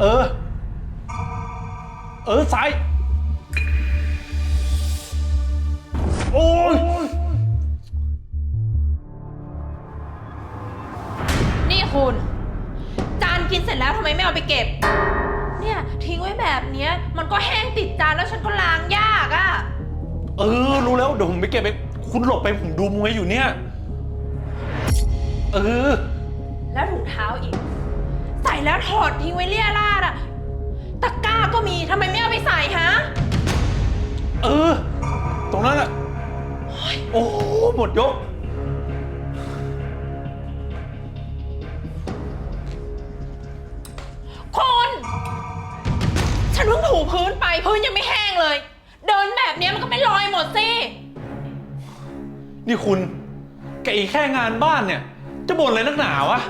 เออ เออซ้ายโอ้ยนี่คุณ จานกินเสร็จแล้วทำไมไม่เอาไปเก็บ เนี่ยทิ้งไว้แบบเนี้ย มันก็แห้งติดจานแล้วฉันก็ล้างยากอะ่ะ เออ รู้แล้ว เดี๋ยวผมไปเก็บไปคุณหลบไปผมดูมวยอยู่เนี่ย เออ แล้วถุงเท้าอีก ใส่แล้วถอดทิ้งไว้เลี่ยราดอะ่ะตะกร้าก็มีทำไมไม่เอาไปใส่ฮะ เออ ตรงนั้นอะโอ้โหหมดยก คน ฉันเพิ่งถูพื้นไปพื้นยังไม่แห้งเลย เดินแบบเนี้ยมันก็เป็นรอยหมดสิ นี่คุณแกอีกแค่งานบ้านเนี่ย จะบ่นอะไรนักหนาวะ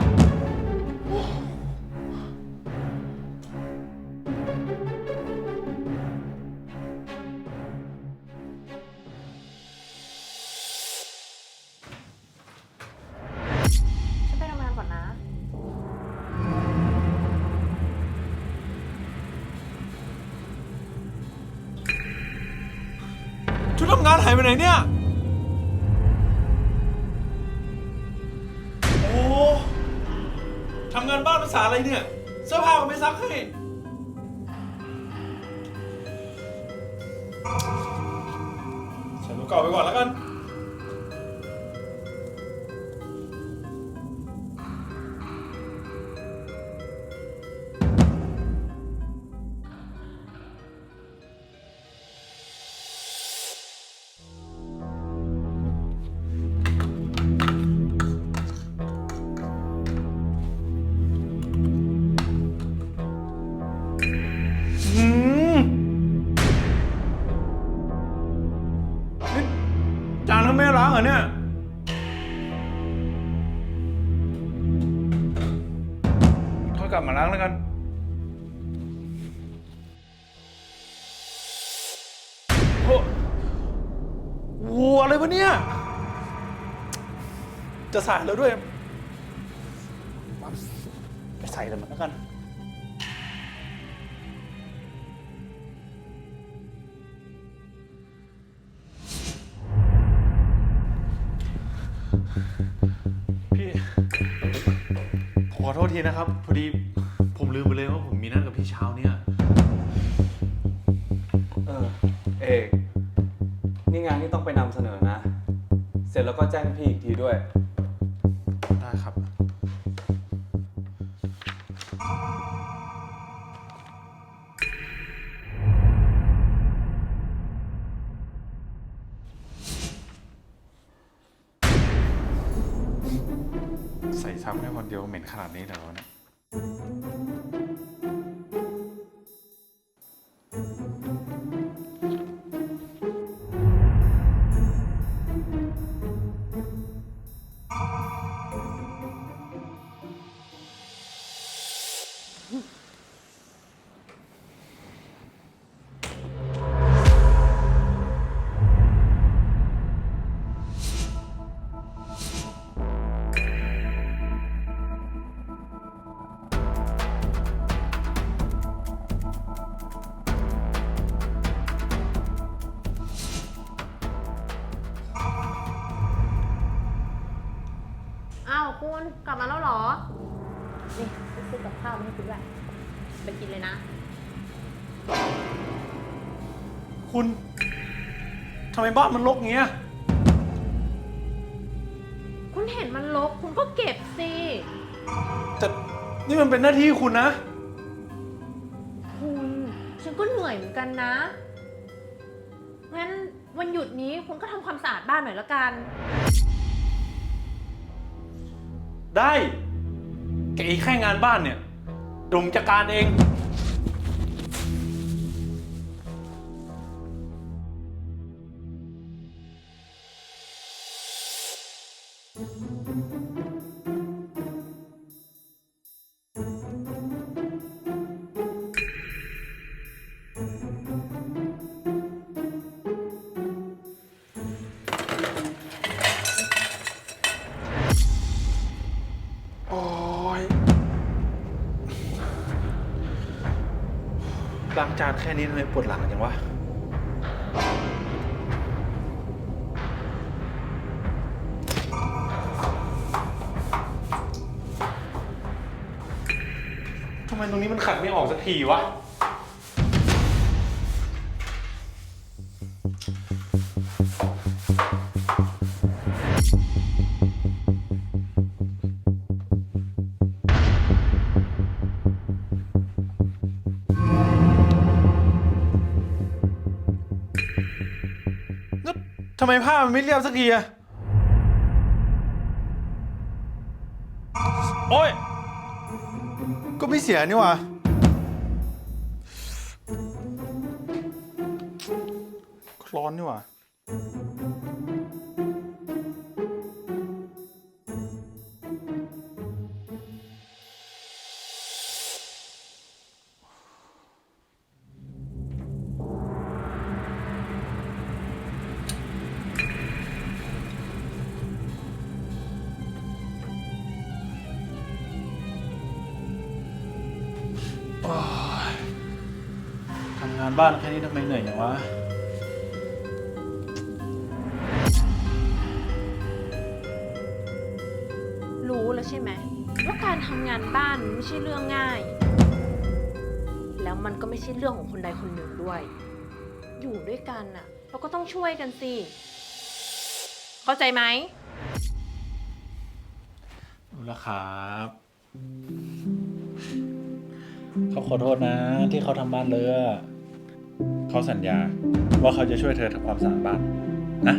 ายไปไหนเนี่ย โอ้ทำงานบ้านภาษาอะไรเนี่ย เสื้อผ้าก็ไม่ซักให้ ฉันตัวเก่าไปก่อนแล้วกัน ล้างเหรอเนี่ย ค่อยกลับมาล้างแล้วกัน โอ้โหอะไรวะเนี่ย จะใส่แล้วด้วย ไปใส่เลยมันแล้วกัน ษทีนะครับ พอดีผมลืมไปเลยว่าผมมีนัดกับพี่เช้าเนี่ยเออ เอกนี่งานที่ต้องไปนำเสนอนะ เสร็จแล้วก็แจ้งพี่อีกทีด้วย ทำแค่วันเดียวเหม็นขนาดนี้เหรอวเนี่ย อ้าวคุณกลับมาแล้วเหรอ นี่ไปซื้อกับข้าวมาให้คุณด้วยไปกินเลยนะ คุณทำไมบ้านมันรกเงี้ย คุณเห็นมันรกคุณก็เก็บสิ แต่นี่มันเป็นหน้าที่คุณนะ คุณฉันก็เหนื่อยเหมือนกันนะ งั้นวันหยุดนี้คุณก็ทำความสะอาดบ้านหน่อยละกัน ได้แกอีกแค่งานบ้านเนี่ยดยวผมจัดการเอง thank you จานแค่นี้ทำไมปวดหลังจังวะ ทำไมตรงนี้มันขัดไม่ออกสักทีวะ ไมผ้ามันไม่เรียบสักทีอะโอ้ย ก็ไม่เสียนี่หว่าร้อนนี่หว่า โอ๊ยทำงานบ้านแค่นี้ทำไมเหนื่อยอย่างวะ รู้แล้วใช่ไหมว่าการทำงานบ้านมันไม่ใช่เรื่องง่าย แล้วมันก็ไม่ใช่เรื่องของคนใดคนหนึ่งด้วย อยู่ด้วยกันน่ะ เราก็ต้องช่วยกันสิ เข้าใจไหม รู้แล้วครับ เขาขอโทษนะ ที่เขาทำบ้านเลอะเขาสัญญาว่าเขาจะช่วยเธอทำความสะอาดบ้านนะ